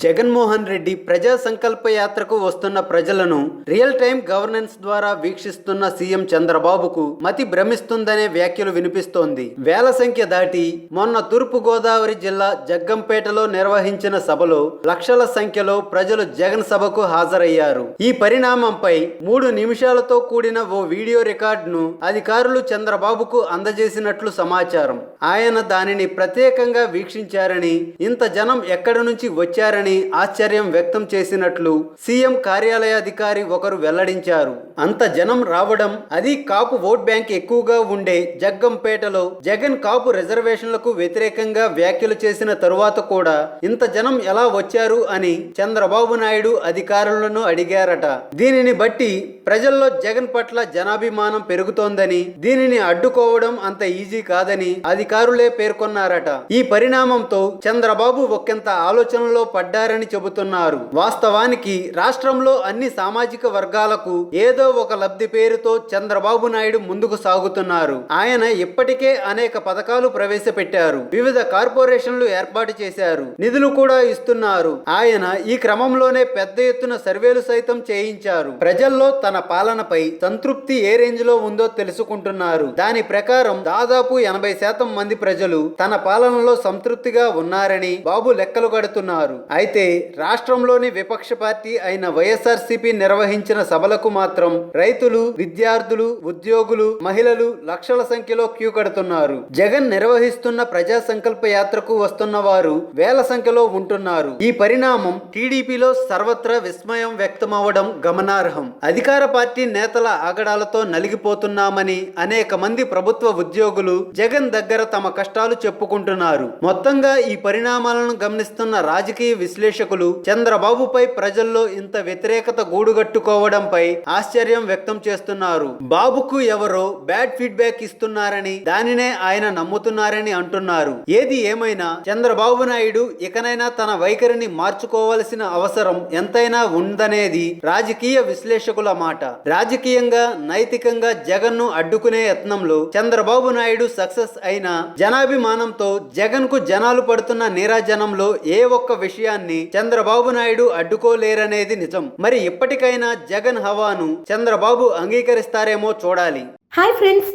జగన్మోహన్ రెడ్డి ప్రజా సంకల్ప యాత్రకు వస్తున్న ప్రజలను రియల్ టైం గవర్నెన్స్ ద్వారా వీక్షిస్తున్న సీఎం చంద్రబాబుకు మతి భ్రమిస్తుందనే వ్యాఖ్యలు వినిపిస్తోంది. వేల సంఖ్య దాటి మొన్న తూర్పు గోదావరి జిల్లా జగ్గంపేటలో నిర్వహించిన సభలో లక్షల సంఖ్యలో ప్రజలు జగన్ సభకు హాజరయ్యారు. ఈ పరిణామంపై మూడు నిమిషాలతో కూడిన ఓ వీడియో రికార్డును అధికారులు చంద్రబాబుకు అందజేసినట్లు సమాచారం. ఆయన దానిని ప్రత్యేకంగా వీక్షించారని ఇంత జనం ఎక్కడి నుంచి వచ్చారని ఆశ్చర్యం వ్యక్తం చేసినట్లు సీఎం కార్యాలయాధికారి ఒకరు వెల్లడించారు. అంత జనం రావడం అది కాపు ఓట్ బ్యాంక్ ఎక్కువగా ఉండే జగ్గంపేటలో జగన్ కాపు రిజర్వేషన్లకు వ్యతిరేకంగా వ్యాఖ్యలు చేసిన తరువాత కూడా ఇంత జనం ఎలా వచ్చారు అని చంద్రబాబు నాయుడు అధికారులను అడిగారట. దీనిని బట్టి ప్రజల్లో జగన్ పట్ల జనాభిమానం పెరుగుతోందని దీనిని అడ్డుకోవడం అంత ఈజీ కాదని అధికారులే పేర్కొన్నారట. ఈ పరిణామంతో చంద్రబాబు ఒకంత ఆలోచనలో పడ్డారని చెబుతున్నారు. వాస్తవానికి రాష్ట్రంలో అన్ని సామాజిక వర్గాలకు ఏదో ఒక లబ్ధి పేరుతో చంద్రబాబు నాయుడు ముందుకు సాగుతున్నారు. ఆయన ఇప్పటికే అనేక పథకాలు ప్రవేశపెట్టారు. వివిధ కార్పొరేషన్లు ఏర్పాటు చేశారు. నిధులు కూడా ఇస్తున్నారు. ఆయన ఈ క్రమంలోనే పెద్ద ఎత్తున సర్వేలు సైతం చేయించారు. ప్రజల్లో తన పాలనపై సంతృప్తి ఏ రేంజ్లో ఉందో తెలుసుకుంటున్నారు. దాని ప్రకారం దాదాపు ఎనభై శాతం మంది ప్రజలు తన పాలనలో సంతృప్తిగా ఉన్నారని బాబు లెక్కలు కడుతున్నారు. అయితే రాష్ట్రంలోని విపక్ష పార్టీ అయిన వైఎస్ఆర్సీపీ నిర్వహించిన సభలకు మాత్రం రైతులు విద్యార్థులు ఉద్యోగులు మహిళలు లక్షల సంఖ్యలో క్యూ కడుతున్నారు. జగన్ నిర్వహిస్తున్న ప్రజా సంకల్ప యాత్రకు వస్తున్న వారు వేల సంఖ్యలో ఉంటున్నారు. ఈ పరిణామం టీడీపీలో సర్వత్రా విస్మయం వ్యక్తమవడం గమనార్హం. అధికార పార్టీ నేతల ఆగడాలతో నలిగిపోతున్నామని అనేక మంది ప్రభుత్వ ఉద్యోగులు జగన్ దగ్గర తమ కష్టాలు చెప్పుకుంటున్నారు. మొత్తంగా ఈ పరిణామాలను గమనిస్తున్న రాజకీయ విశ్లేషకులు చంద్రబాబుపై ప్రజల్లో ఇంత వ్యతిరేకత గూడుగట్టుకోవడంపై ఆశ్చర్యం వ్యక్తం చేస్తున్నారు. బాబుకు ఎవరో బ్యాడ్ ఫీడ్బ్యాక్ ఇస్తున్నారని దానినే ఆయన నమ్ముతున్నారని అంటున్నారు. ఏది ఏమైనా చంద్రబాబు నాయుడు ఇకనైనా తన వైఖరిని మార్చుకోవలసిన అవసరం ఎంతైనా ఉందనేది రాజకీయ విశ్లేషకుల మాట. రాజకీయంగా నైతికంగా జగన్ను అడ్డుకునే యత్నంలో చంద్రబాబు నాయుడు సక్సెస్ అయిన జనాభిమానంతో జగన్కు జనాలు పడుతున్న నీరాజనంలో ఏ ఒక్క విషయాన్ని చంద్రబాబు నాయుడు అడ్డుకోలేరనేది నిజం. మరి ఇప్పటికైనా జగన్ హవాను చంద్రబాబు అంగీకరిస్తారేమో చూడాలి. హాయ్ ఫ్రెండ్స్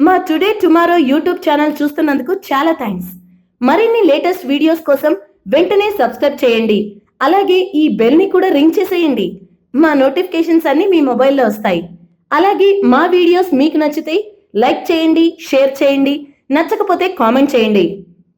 మా టుడే టుమారో యూట్యూబ్ ఛానల్ చూస్తున్నందుకు చాలా థ్యాంక్స్ మరిన్ని లేటెస్ట్ వీడియోస్ కోసం వెంటనే సబ్స్క్రైబ్ చేయండి. అలాగే ఈ బెల్ని కూడా రింగ్ చేసేయండి. మా నోటిఫికేషన్స్ అన్ని మీ మొబైల్లో వస్తాయి. అలాగే మా వీడియోస్ మీకు నచ్చితే లైక్ చేయండి షేర్ చేయండి. నచ్చకపోతే కామెంట్ చేయండి.